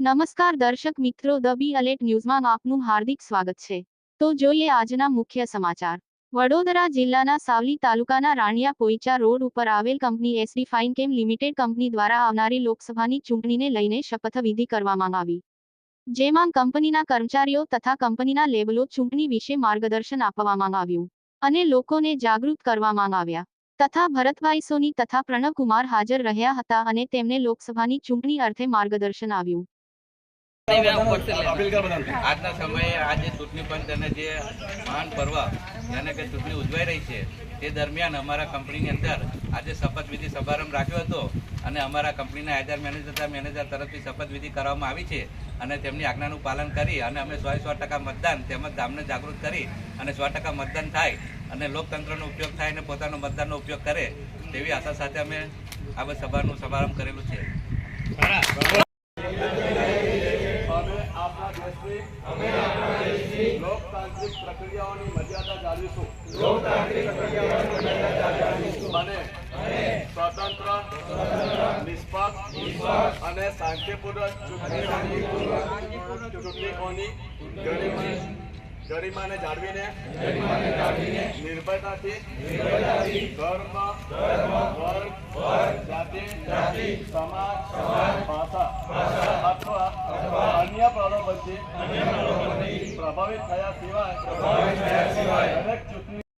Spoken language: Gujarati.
નમસ્કાર દર્શક મિત્રો, ધ બી અલેટ ન્યૂઝમાં આપનું હાર્દિક સ્વાગત છે. તો જોઈએ આજના મુખ્ય સમાચાર. વડોદરા જિલ્લાના સાવલી તાલુકાના રાણિયા પોઈચા રોડ ઉપર આવેલ company SD fine chem limited company દ્વારા આવનારી લોકસભાની ચૂંટણીને લઈને શપથવિધિ કરવામાં આવી. જેમાં કંપનીના કર્મચારીઓ તથા કંપનીના લેબલો ચૂંટણી વિશે માર્ગદર્શન આપવામાં આવ્યું અને લોકોને જાગૃત કરવામાં આવ્યા. તથા ભરતભાઈ સોની તથા પ્રણવકુમાર હાજર રહ્યા હતા અને તેમને લોકસભાની ચૂંટણી અર્થે માર્ગદર્શન આવ્યું. આજના સમયે આજે ચૂંટણી પંચ અને જે મહાન પર્વ જેને કે ચૂંટણી ઉજવાઈ રહી છે તે દરમિયાન અમારા કંપનીની અંદર આજે શપથવિધિ સમારંભ રાખ્યો હતો અને અમારા કંપનીના હાજર મેનેજર તથા મેનેજર તરફથી શપથવિધિ કરવામાં આવી છે અને તેમની આજ્ઞાનું પાલન કરી અને અમે સો સો ટકા મતદાન તેમજ ગામને જાગૃત કરી અને સો ટકા મતદાન થાય અને લોકતંત્રનો ઉપયોગ થાય અને પોતાનો મતદાનનો ઉપયોગ કરે તેવી આશા સાથે અમે આ બધી સભાનું સમારંભ કરેલું છે. લોકતાંત્રિક પ્રક્રિયાઓની મર્યાદા જાળવીશું. લોકતાંત્રિક પ્રક્રિયાઓની મર્યાદા જાળવીશું. અને સ્વતંત્ર નિષ્પક્ષ અને શાંતિપૂર્વક ચૂંટણી ચૂંટણીઓની ગરિમાને જાળવીને નિર્ભયતાથી ધર્મ વર્ગ જાતિ સમાજ ભાષા અન્ય પ્રલોભનથી પ્રભાવિત થયા સિવાય દરેક